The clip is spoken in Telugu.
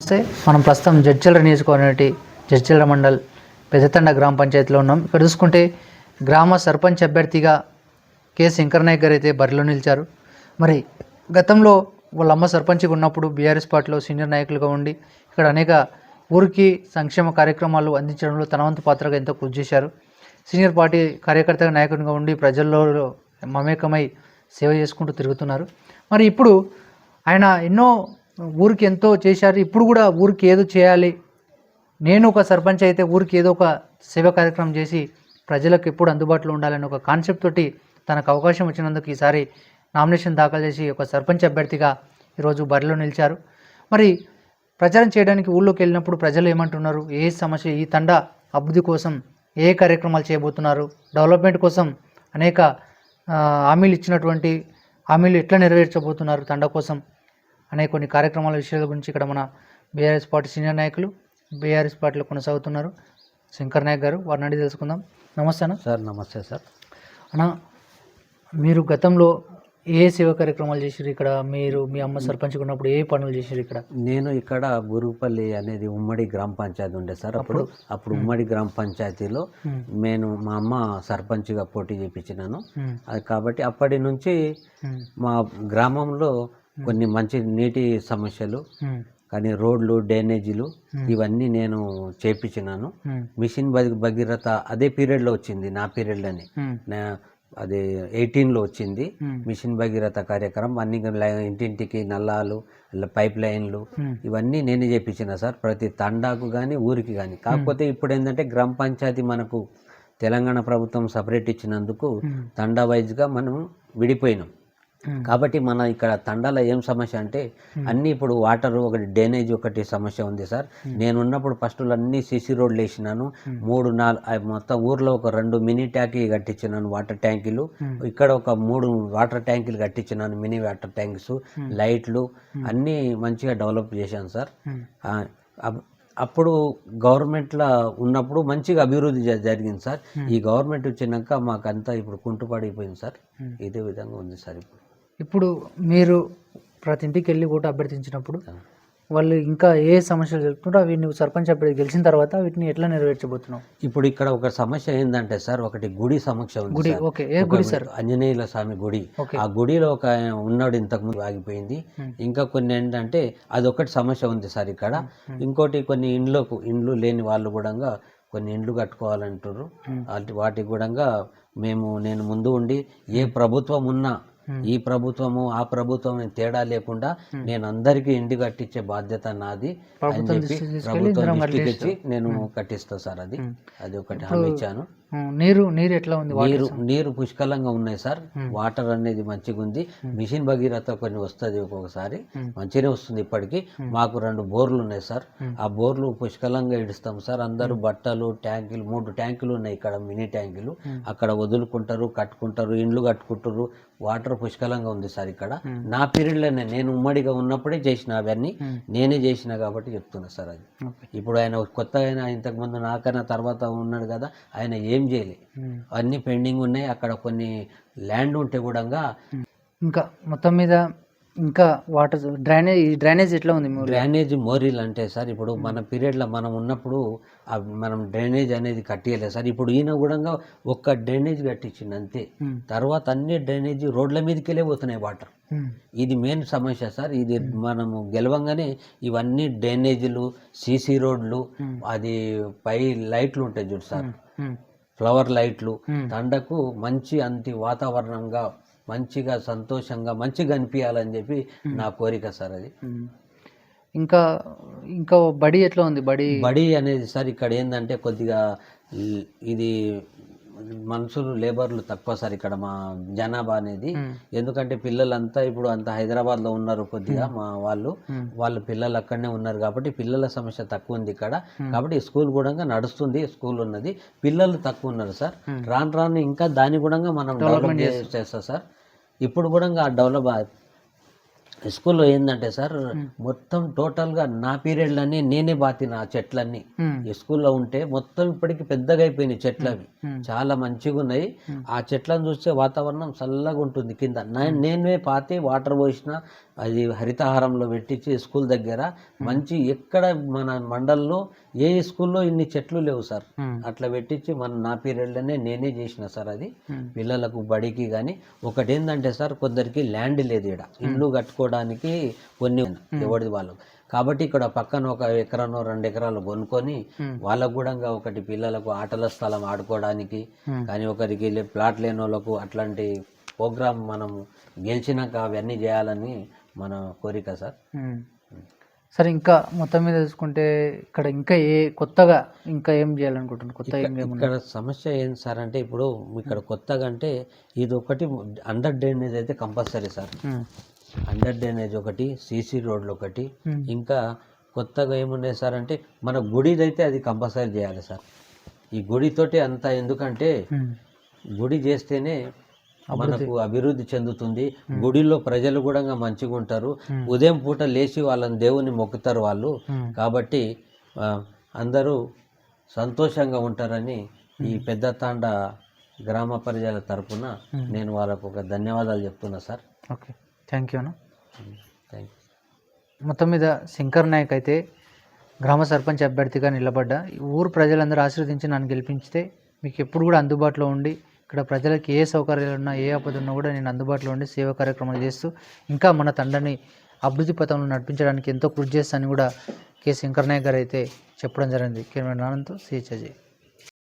నమస్తే మనం ప్రస్తుతం జడ్చల్ర నియోజకవర్గటి జడ్చల్ర మండల్ పెద్దతండ గ్రామ పంచాయతీలో ఉన్నాం. ఇక్కడ చూసుకుంటే గ్రామ సర్పంచ్ అభ్యర్థిగా కె శంకర్నాయక్ గారు అయితే బరిలో నిలిచారు. మరి గతంలో వాళ్ళ అమ్మ సర్పంచ్గా ఉన్నప్పుడు బీఆర్ఎస్ పార్టీలో సీనియర్ నాయకులుగా ఉండి ఇక్కడ అనేక ఊరికి సంక్షేమ కార్యక్రమాలు అందించడంలో తన వంతు పాత్రగా ఎంతో కృషి చేశారు. సీనియర్ పార్టీ కార్యకర్తగా నాయకునిగా ఉండి ప్రజల్లో మమేకమై సేవ చేసుకుంటూ తిరుగుతున్నారు. మరి ఇప్పుడు ఆయన ఎన్నో ఊరికి ఎంతో చేశారు. ఇప్పుడు కూడా ఊరికి ఏదో చేయాలి. నేను ఒక సర్పంచ్ అయితే ఊరికి ఏదో ఒక సేవ కార్యక్రమం చేసి ప్రజలకు ఎప్పుడు అందుబాటులో ఉండాలని ఒక కాన్సెప్ట్ తోటి తనకు అవకాశం వచ్చినందుకు ఈసారి నామినేషన్ దాఖలు చేసి ఒక సర్పంచ్ అభ్యర్థిగా ఈరోజు బరిలో నిలిచారు. మరి ప్రచారం చేయడానికి ఊళ్ళోకి వెళ్ళినప్పుడు ప్రజలు ఏమంటున్నారు? ఏ సమస్య ఈ తండ అభివృద్ధి కోసం ఏ కార్యక్రమాలు చేయబోతున్నారు? డెవలప్మెంట్ కోసం అనేక హామీలు ఇచ్చినటువంటి హామీలు ఎట్లా నెరవేర్చబోతున్నారు? తండ కోసం అనే కొన్ని కార్యక్రమాల విషయాల గురించి ఇక్కడ మన బీఆర్ఎస్ పార్టీ సీనియర్ నాయకులు బీఆర్ఎస్ పార్టీలో కొనసాగుతున్నారు. శంకర్ నాయక్ గారు వారిని అడిగి తెలుసుకుందాం. నమస్తే అన్న. సార్ నమస్తే సార్. అన్న మీరు గతంలో ఏ సేవా కార్యక్రమాలు చేసిరు ఇక్కడ? మీరు మీ అమ్మ సర్పంచ్గా ఉన్నప్పుడు ఏ పనులు చేసిరు ఇక్కడ? నేను ఇక్కడ గురుపల్లి అనేది ఉమ్మడి గ్రామ పంచాయతీ ఉండే సార్. అప్పుడు అప్పుడు? ఉమ్మడి గ్రామ పంచాయతీలో నేను మా అమ్మ సర్పంచ్గా పోటీ చేయించినాను అది కాబట్టి అప్పటి నుంచి మా గ్రామంలో కొన్ని మంచి నీటి సమస్యలు కానీ రోడ్లు డ్రైనేజీలు ఇవన్నీ నేను చేపించినాను. మిషన్ భగీ- భగీరథ అదే పీరియడ్లో వచ్చింది నా పీరియడ్లోనే అది ఎయిటీన్లో వచ్చింది మిషన్ భగీరథ కార్యక్రమం. అన్ని ఇంటింటికి నల్లాలు పైప్ లైన్లు ఇవన్నీ నేనే చేపించిన సార్ ప్రతి తండాకు కానీ ఊరికి కానీ కాకపోతే ఇప్పుడు ఏంటంటే గ్రామ పంచాయతీ మనకు తెలంగాణ ప్రభుత్వం సపరేట్ ఇచ్చినందుకు తండా వైజ్గా మనం విడిపోయినాం. కాబట్టి మన ఇక్కడ తండాలో ఏం సమస్య అంటే అన్నీ ఇప్పుడు వాటర్ ఒకటి డ్రైనేజ్ ఒకటి సమస్య ఉంది సార్. నేను ఉన్నప్పుడు ఫస్ట్ అన్ని సిసి రోడ్లు వేసినాను. మూడు నాలుగు మొత్తం ఊర్లో ఒక రెండు మినీ ట్యాంకీ కట్టించినాను వాటర్ ట్యాంకీలు. ఇక్కడ ఒక మూడు వాటర్ ట్యాంకీలు కట్టించినాను మినీ వాటర్ ట్యాంక్స్ లైట్లు అన్నీ మంచిగా డెవలప్ చేశాను సార్. అప్పుడు గవర్నమెంట్లో ఉన్నప్పుడు మంచిగా అభివృద్ధి జరిగింది సార్. ఈ గవర్నమెంట్ వచ్చినాక మాకంతా ఇప్పుడు కుంటుపడిపోయింది సార్. ఇదే విధంగా ఉంది సార్ ఇప్పుడు. ఇప్పుడు మీరు ప్రతి ఇంటికి వెళ్ళి ఓటు అభ్యర్థించినప్పుడు. వాళ్ళు ఇంకా ఏ సమస్యలు చెప్తుంటే అవి నువ్వు సర్పంచ్ అభ్యర్థి గెలిచిన తర్వాత వీటిని ఎట్లా నెరవేర్చబోతున్నావు ఇప్పుడు ఇక్కడ ఒక సమస్య ఏంటంటే సార్ ఒకటి గుడి సమస్య ఉంది గుడి సార్. ఓకే ఏ గుడి సార్ ఆంజనేయుల స్వామి గుడి ఆ గుడిలో ఒక ఉన్నాడు ఇంతకుముందు ఆగిపోయింది. ఇంకా కొన్ని ఏంటంటే అది ఒకటి సమస్య ఉంది సార్ ఇక్కడ ఇంకోటి కొన్ని ఇండ్లకు ఇండ్లు లేని వాళ్ళు కూడా కొన్ని ఇండ్లు కట్టుకోవాలంటారు. వాటి వాటికి కూడా మేము నేను ముందు ఉండి ఏ ప్రభుత్వం ఉన్నా. ఈ ప్రభుత్వము ఆ ప్రభుత్వం తేడా లేకుండా నేను అందరికీ ఇంటి కట్టించే బాధ్యత నాది అని ప్రభుత్వం చెప్పి నేను కట్టిస్తా సార్ అది. అది ఒకటి హామీ ఇచ్చాను. నీరు నీరు ఎట్లా ఉంది నీరు నీరు పుష్కలంగా ఉన్నాయి సార్. వాటర్ అనేది మంచిగా ఉంది. మిషన్ భగీరథ కొన్ని వస్తుంది ఒక్కొక్కసారి. మంచిగానే వస్తుంది ఇప్పటికి. మాకు రెండు బోర్లు ఉన్నాయి సార్. ఆ బోర్లు పుష్కలంగా ఇడుస్తాం సార్. అందరూ బట్టలు ట్యాంకులు మూడు ట్యాంకులు ఉన్నాయి ఇక్కడ మినీ ట్యాంకులు. అక్కడ వదులుకుంటారు కట్టుకుంటారు ఇండ్లు కట్టుకుంటారు వాటర్ పుష్కలంగా ఉంది సార్ ఇక్కడ. నా పీరియడ్లోనే నేను ఉమ్మడిగా ఉన్నప్పుడే చేసిన అవన్నీ. నేనే చేసిన కాబట్టి చెప్తున్నా సార్ అది ఇప్పుడు ఆయన కొత్త ఆయన ఇంతకుముందు నాకన్నా తర్వాత ఉన్నాడు కదా ఆయన ఏం చేయలే. అన్ని పెండింగ్ ఉన్నాయి అక్కడ కొన్ని ల్యాండ్ ఉంటే కూడా ఇంకా మొత్తం మీద ఇంకా వాటర్ డ్రైనేజ్ ఈ డ్రైనేజ్ ఎట్లా ఉంది? డ్రైనేజ్ మోరీలు అంటే సార్ ఇప్పుడు మన పీరియడ్లో మనం ఉన్నప్పుడు మనం డ్రైనేజ్ అనేది కట్టియలేదు సార్. ఇప్పుడు ఈయన కూడా ఒక్క డ్రైనేజ్ కట్టించింది అంతే. తర్వాత అన్ని డ్రైనేజ్ రోడ్ల మీదకెళ్ళే పోతున్నాయి వాటర్. ఇది మెయిన్ సమస్య సార్. ఇది మనము గెలవంగానే ఇవన్నీ డ్రైనేజీలు సీసీ రోడ్లు. అది పై లైట్లు ఉంటాయి చూడు సార్. ఫ్లవర్ లైట్లు. తండకు మంచి అంతి వాతావరణంగా మంచిగా సంతోషంగా మంచిగా అనిపించాలని చెప్పి నా కోరిక సార్ అది. ఇంకా ఇంకా బడి ఎట్లా ఉంది? బడి బడి అనేది సార్ ఇక్కడ ఏంటంటే కొద్దిగా ఇది మనుషులు లేబర్లు తక్కువ సార్ ఇక్కడ మా జనాభా అనేది. ఎందుకంటే పిల్లలంతా ఇప్పుడు అంత హైదరాబాద్లో ఉన్నారు కొద్దిగా మా వాళ్ళు. వాళ్ళ పిల్లలు అక్కడనే ఉన్నారు కాబట్టి పిల్లల సమస్య తక్కువ ఉంది ఇక్కడ. కాబట్టి స్కూల్ కూడా నడుస్తుంది స్కూల్ ఉన్నది. పిల్లలు తక్కువ ఉన్నారు సార్. రాను రాను ఇంకా దాని కూడా మనం డెవలప్ చేస్తాం సార్. ఇప్పుడు కూడా ఆ డెవలప్ స్కూల్లో ఏంటంటే సార్ మొత్తం టోటల్గా నా పీరియడ్లన్నీ నేనే బాతిన ఆ చెట్లన్నీ. ఈ స్కూల్లో ఉంటే మొత్తం ఇప్పటికి పెద్దగా అయిపోయినాయి చెట్లు అవి. చాలా మంచిగా ఉన్నాయి. ఆ చెట్లను చూస్తే వాతావరణం చల్లగా ఉంటుంది కింద. నేనే పాతి వాటర్ పోసిన అది హరితహారంలో పెట్టించి స్కూల్ దగ్గర. మంచి ఎక్కడ మన మండల్లో ఏ స్కూల్లో ఇన్ని చెట్లు లేవు సార్. అట్లా పెట్టించి మన నా పీరియడ్లోనే నేనే చేసిన సార్ అది. పిల్లలకు బడికి కానీ ఒకటి ఏంటంటే సార్ కొందరికి ల్యాండ్ లేదు ఇక్కడ ఇల్లు కట్టుకోవడానికి కొన్ని ఎవరిది వాళ్ళు. కాబట్టి ఇక్కడ పక్కన ఒక ఎకరానో రెండు ఎకరాలు కొనుక్కొని వాళ్ళకు కూడా ఒకటి పిల్లలకు ఆటల స్థలం ఆడుకోవడానికి కానీ ఒకరికి ప్లాట్ లేని వాళ్ళకు అట్లాంటి ప్రోగ్రామ్ మనము గెలిచినాక అవన్నీ చేయాలని మన కోరిక సార్. సరే ఇంకా మొత్తం మీద చూసుకుంటే ఇక్కడ ఇంకా ఏ కొత్తగా ఇంకా ఏం కొత్త ఏం ఏముంది ఇక్కడ సమస్య ఏంటి సార్ అంటే ఇప్పుడు ఇక్కడ కొత్తగా అంటే ఇది ఒకటి అండర్ డ్రైనేజ్ అయితే కంపల్సరీ సార్. అండర్ డ్రైనేజ్ ఒకటి సీసీ రోడ్లు ఒకటి. ఇంకా కొత్తగా ఏమున్నాయి సార్ అంటే మన గుడిదైతే అది కంపల్సరీ చేయాలి సార్. ఈ గుడితోటి అంత ఎందుకంటే గుడి చేస్తేనే మనకు అభివృద్ధి చెందుతుంది. గుడిలో ప్రజలు కూడా మంచిగా ఉంటారు. ఉదయం పూట లేచి వాళ్ళని దేవుని మొక్కుతారు వాళ్ళు. కాబట్టి అందరూ సంతోషంగా ఉంటారని ఈ పెద్ద తాండ గ్రామ ప్రజల తరపున. నేను వాళ్ళకు ఒక ధన్యవాదాలు చెప్తున్నా సార్. ఓకే. థ్యాంక్ యూ అన్న. థ్యాంక్ మొత్తం మీద శంకర్ నాయక్ అయితే గ్రామ సర్పంచ్ అభ్యర్థిగా నిలబడ్డా. ఊరు ప్రజలందరూ ఆశీర్వదించి నన్ను గెలిపించితే మీకు ఎప్పుడు కూడా అందుబాటులో ఉండి ఇక్కడ ప్రజలకి ఏ సౌకర్యాలు ఉన్నా ఏ ఆపద ఉన్నా కూడా నేను అందుబాటులో ఉండి సేవా కార్యక్రమాలు చేస్తూ ఇంకా మన తండ్రిని అభివృద్ధి పథంలో నడిపించడానికి ఎంతో కృషి చేస్తానని కూడా కె శంకర్ నాయక్ గారు అయితే చెప్పడం జరిగింది. కెమెరా నానంతో సిహెచ్జీ